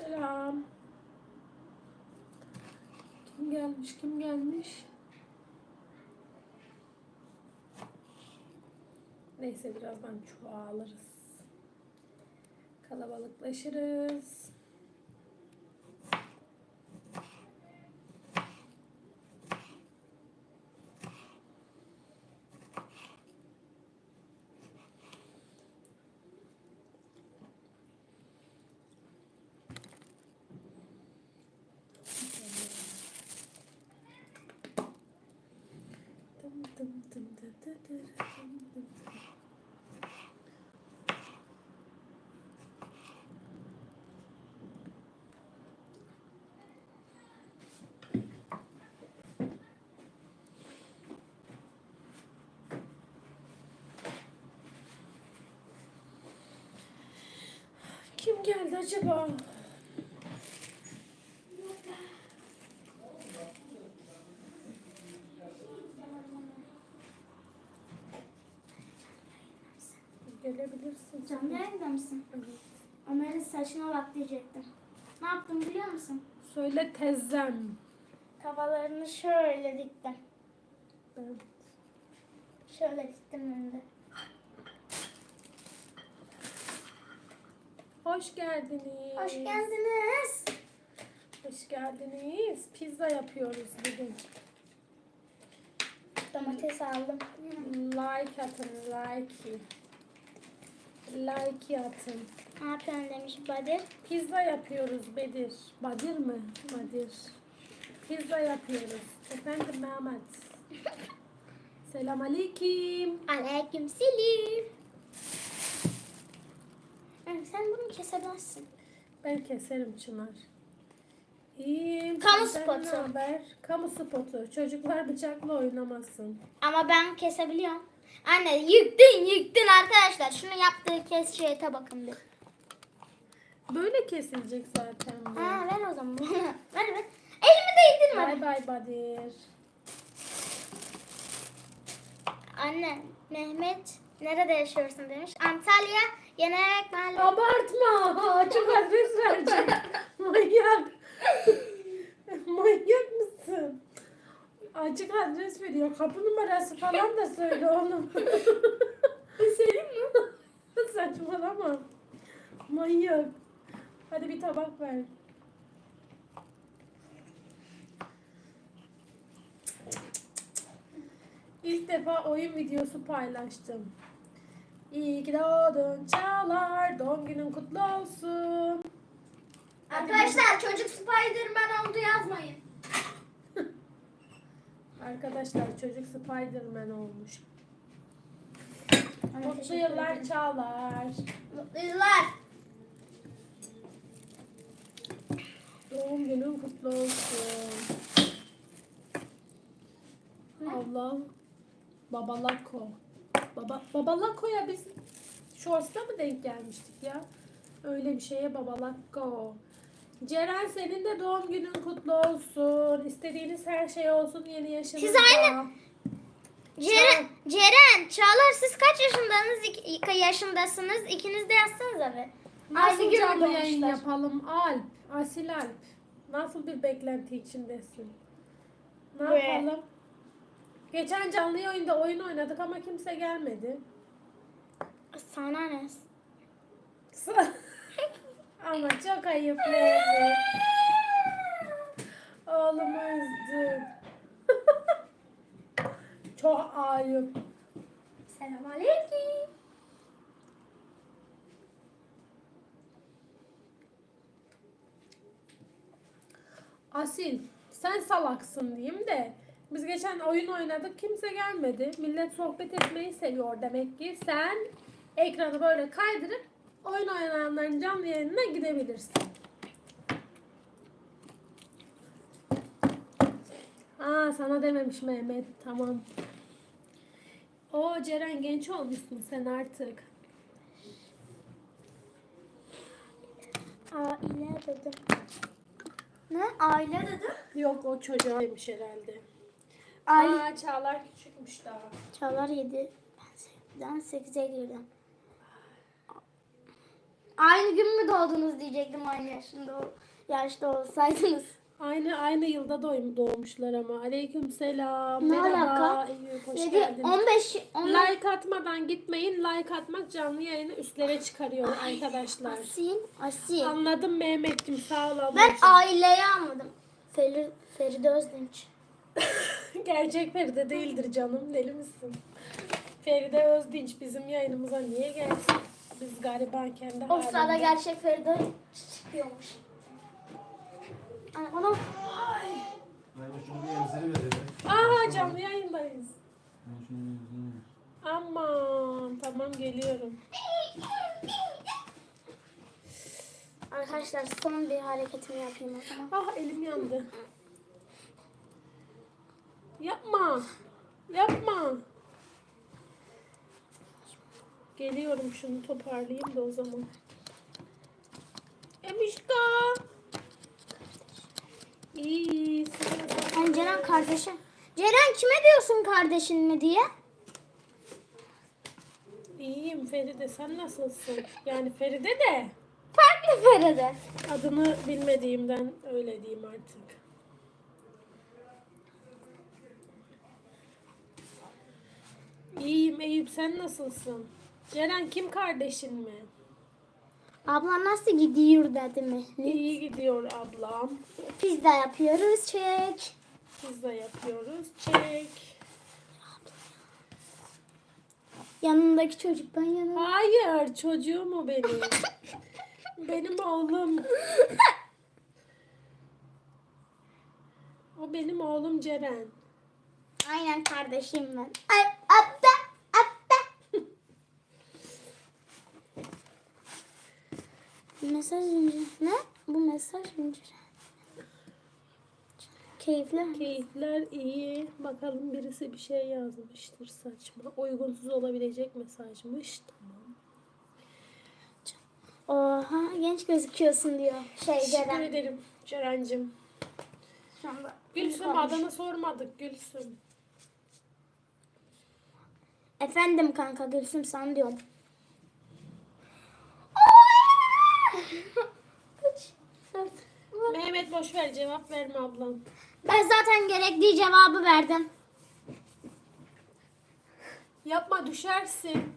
Selam. Kim gelmiş? Kim gelmiş? Neyse birazdan çoğalırız. Kalabalıklaşırız. Kim geldi acaba? Gelebilirsin. Canlı yayında mısın? Evet. Ömer'in saçına bak diyecektim. Ne yaptım biliyor musun? Söyle teyzem. Kafalarını şöyle diktim. Evet. Şöyle diktim önünde. Hoş geldiniz. Hoş geldiniz. Hoş geldiniz. Pizza yapıyoruz bugün. Domates aldım. Like atın, like. Like atın. Ne yapıyorsun demiş Badir. Pizza yapıyoruz Bedir. Badir mi? Badir. Pizza yapıyoruz. Efendim Mehmet. Selam aleyküm. Aleyküm selam. Yani sen bunu kesemezsin. Ben keserim Çınar. İyiyim. Kamu Sizden spotu. ne haber? Kamu spotu. Çocuklar bıçakla oynamasın. Ama ben kesebiliyorum. Anne yıktın yıktın arkadaşlar. Şunu yaptığı kes şeyete bakın bir. Böyle kesilecek zaten bu. Ha ver o zaman. ver ver. Elimi değdirme. Bay bay Badir. Anne Mehmet nerede yaşıyorsun demiş. Antalya Yenerek Mahalle. Abartma. Çok adres verecek. Manyak. Manyak mısın? Açık adres veriyor. Kapı numarası falan da söyle oğlum. Söyleyeyim mi? Saçmalama. Manyak. Hadi bir tabak ver. İlk defa oyun videosu paylaştım. İyi ki doğdun Çağlar. Doğum günün kutlu olsun. Arkadaşlar çocuk Spiderman oldu yazmayın. Arkadaşlar çocuk Spiderman olmuş. Mutlu yıllar. Çağlar. Mutlu yıllar. Doğum günün kutlu olsun. Allah. Babalako. Baba, Babalako'ya biz Shorts'ta mı denk gelmiştik ya? Öyle bir şeye Babalako. Ceren senin de doğum günün kutlu olsun. İstediğiniz her şey olsun yeni yaşınızda. Siz aynı- Ceren, Ceren, Çağlar siz kaç yaşındasınız? İki, yaşındasınız? İkiniz de yazsanız abi. Nasıl gün canlı yayın doğmuşlar. yapalım? Alp, Asil Alp. Nasıl bir beklenti içindesin? Ne Ve- yapalım? Geçen canlı yayında oyun oynadık ama kimse gelmedi. Sana ne? ama çok ayıp Leyli. Oğlumu üzdün. çok ayıp. Selam aleyküm. Asil, sen salaksın diyeyim de biz geçen oyun oynadık kimse gelmedi. Millet sohbet etmeyi seviyor demek ki. Sen ekranı böyle kaydırıp oyun oynayanların canlı yayınına gidebilirsin. Aa sana dememiş Mehmet. Tamam. O Ceren genç olmuşsun sen artık. Aile dedim. Ne? Aile dedim. Yok o çocuğaymış herhalde. Aile. Aa Çağlar küçükmüş daha. Çağlar 7. Ben 8'den 8'e girdim. Aynı gün mü doğdunuz diyecektim aynı yaşında yaşta olsaydınız. Aynı aynı yılda doğum, doğmuşlar ama. Aleyküm selam. Ne Merhaba. alaka? Eyüp, hoş Dedi geldin. 15 15 Like atmadan gitmeyin. Like atmak canlı yayını üstlere çıkarıyor arkadaşlar. Asil, asil. Anladım Mehmetciğim sağ ol Ben ablacığım. aileyi anladım. Feri, Feride Özdinç. Gerçek Feride değildir canım deli misin? Feride Özdinç bizim yayınımıza niye gelsin? Biz gariban kendi O sırada halinde. gerçek Feride çıkıyormuş. Ana, Ona Ben şunu bir emziri verelim. Aha canlı yayındayız. Ben şunu bir emziri ver. Aman tamam geliyorum. Arkadaşlar son bir hareketimi yapayım o zaman. Ah elim yandı. Yapma. Yapma. Geliyorum şunu toparlayayım da o zaman. Emişka. İyi. Yani Ceren kardeşim. Ceren kime diyorsun kardeşin mi diye? İyiyim Feride sen nasılsın? Yani Feride de Farklı Feride. adını bilmediğimden öyle diyeyim artık. İyiyim Eyüp sen nasılsın? Ceren kim kardeşin mi? Abla nasıl gidiyor dedi mi? İyi gidiyor ablam. Pizza yapıyoruz çek. Pizza yapıyoruz. Çek. Yanındaki çocuk ben yanımda. Hayır çocuğum o benim. benim oğlum. O benim oğlum Ceren. Aynen kardeşim ben. Ay, mesaj zinciri. Ne? Bu mesaj zinciri. Keyifli. mi? Keyifler iyi. Bakalım birisi bir şey yazmıştır saçma. Uygunsuz olabilecek mesajmış. Tamam. Oha genç gözüküyorsun diyor. Şey Teşekkür Ceren. ederim Ceren'cim. Şu anda Gülsüm konuş. adını sormadık Gülsüm. Efendim kanka Gülsüm sana diyorum. Mehmet boş ver cevap verme ablam. Ben zaten gerektiği cevabı verdim. Yapma düşersin.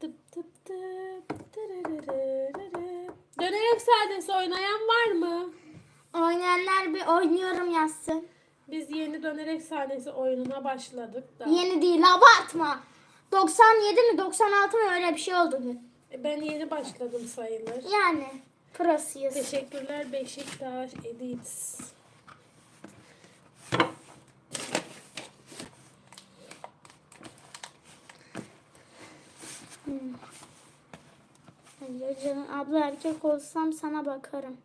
Tıp tıp tıp tırırırırırı. Dönerek sahnesi oynayan var mı? Oynayanlar bir oynuyorum yazsın. Biz yeni dönerek sahnesi oyununa başladık da. Yeni değil abartma. 97 mi 96 mı öyle bir şey oldu dün. E, Ben yeni başladım sayılır. Yani prosuyuz. Teşekkürler Beşiktaş Edits. Hayır canım abla erkek olsam sana bakarım.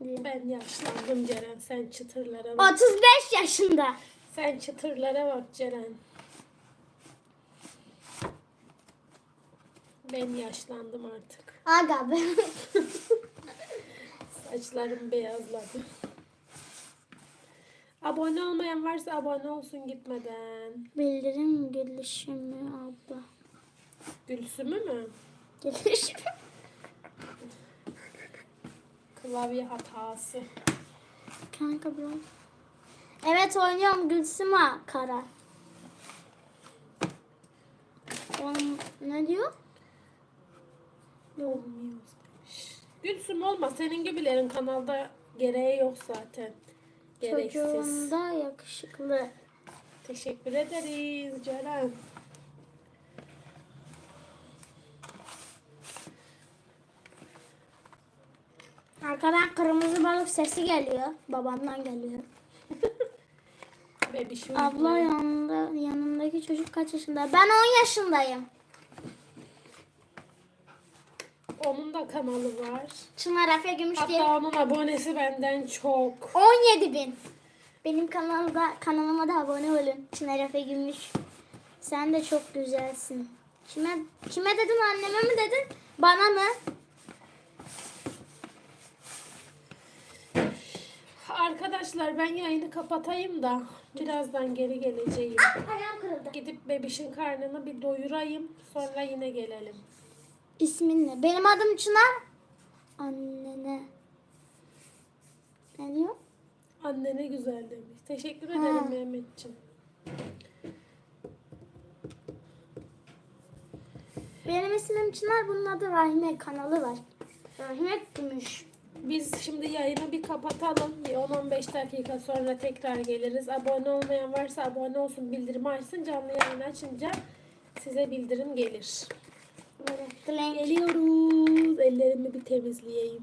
Ben yaşlandım Ceren. Sen çıtırlara bak. 35 yaşında. Sen çıtırlara bak Ceren. Ben yaşlandım artık. Aga be. Saçlarım beyazladı. Abone olmayan varsa abone olsun gitmeden. Bildirim gelişimi abla. Gülsümü mü? Gelişim. Klavye hatası. Kanka bro. Evet oynuyorum Gülsüm ha Kara. Oğlum, ne diyor? Olmuyor demiş. Gülsüm olma. Senin gibilerin kanalda gereği yok zaten. Gereksiz. Çocuğun da yakışıklı. Teşekkür ederiz Ceren. Arkadan kırmızı balık sesi geliyor. Babamdan geliyor. Bebişim. Abla yanında, yanındaki çocuk kaç yaşında? Ben 10 yaşındayım. Onun da kanalı var. Çınar Efe Gümüş diye. Hatta onun abonesi benden çok. 17 bin. Benim kanalda kanalıma da abone olun. Çınar Efe Gümüş. Sen de çok güzelsin. Kime kime dedin anneme mi dedin? Bana mı? Arkadaşlar ben yayını kapatayım da birazdan geri geleceğim. Ayağım kırıldı. Gidip bebişin karnını bir doyurayım. Sonra yine gelelim. İsmin ne? Benim adım Çınar. Annene. Ne diyor? Anne ne güzel demiş. Teşekkür Ha. ederim Mehmetciğim. Benim ismim Çınar. Bunun adı Rahime kanalı var. Rahime Gümüş. Biz şimdi yayını bir kapatalım. Bir 10-15 dakika sonra tekrar geliriz. Abone olmayan varsa abone olsun, bildirimi açsın. Canlı yayın açınca size bildirim gelir. Geliyoruz. Ellerimi bir temizleyeyim.